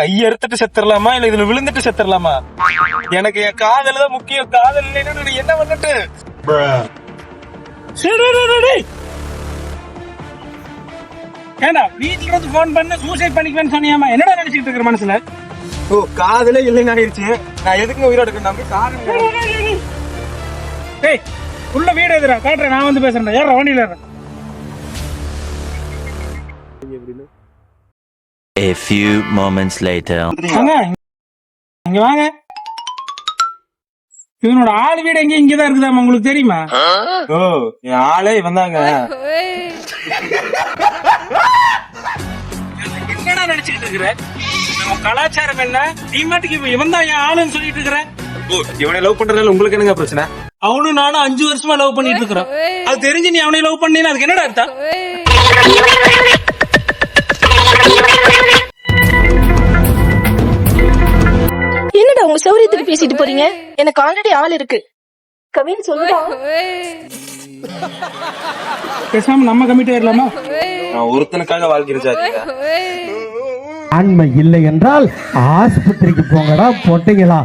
கைய எடுத்துட்டு செத்துறலாமா? இல்ல இதுல விழுந்துட்டு செத்துறலாமா? எனக்கு என் காதல் தான் முக்கியம். காதல் இல்லைன்னு என்ன பண்ணிட்டு? சரி, ஏண்டா வீட்டுல இருந்து போன் பண்ண சூசைட் பண்ணிக்குவேன்னு சொன்னியாமா என்னடா நினைச்சிட்டு இருக்கிற மனசுல? ஓ காதலே இல்லைன்னு ஆயிடுச்சு. நான் எதுக்கு உயிரோட இருக்கேன் நம்பி டேய் உள்ள வீடு எதுடா காட்டுறேன் நான் வந்து பேசுறேன் ஏறா வண்டியில ஏறேன் A few moments later. வாங்க. இங்க வாங்க. இவனோட ஆள் வீடு எங்க இங்கதான் இருக்குதாமா உங்களுக்கு தெரியுமா? ஓ என் ஆளே வந்தாங்க என்னடா நினைச்சிட்டு இருக்கிற? நம்ம கலாச்சாரம் என்ன? நீ மாட்டுக்கு இவன் தான் என் ஆளுன்னு சொல்லிட்டு இருக்கிற? ஓ இவனை லவ் பண்றதுனால உங்களுக்கு என்னங்க பிரச்சனை? அவனும் நானும் அஞ்சு வருஷமா லவ் பண்ணிட்டு இருக்கிறோம். அது தெரிஞ்சு நீ அவனை லவ் பண்ணீன்னு அதுக்கு என்னடா அர்த்தம்? சௌரியத்துக்கு பேசிட்டு போறீங்க? எனக்கு ஆல்ரெடி ஆள் இருக்கு. கவின் சொல்லுடா. பேசாம நம்ம கமிட்டி ஆயிடலாமா நான் ஒருத்தனுக்காக வாழ்க்கை ஜாதிங்க ஆண்மை இல்லை என்றால் ஆஸ்பத்திரிக்கு போங்கடா பொட்டைங்களா?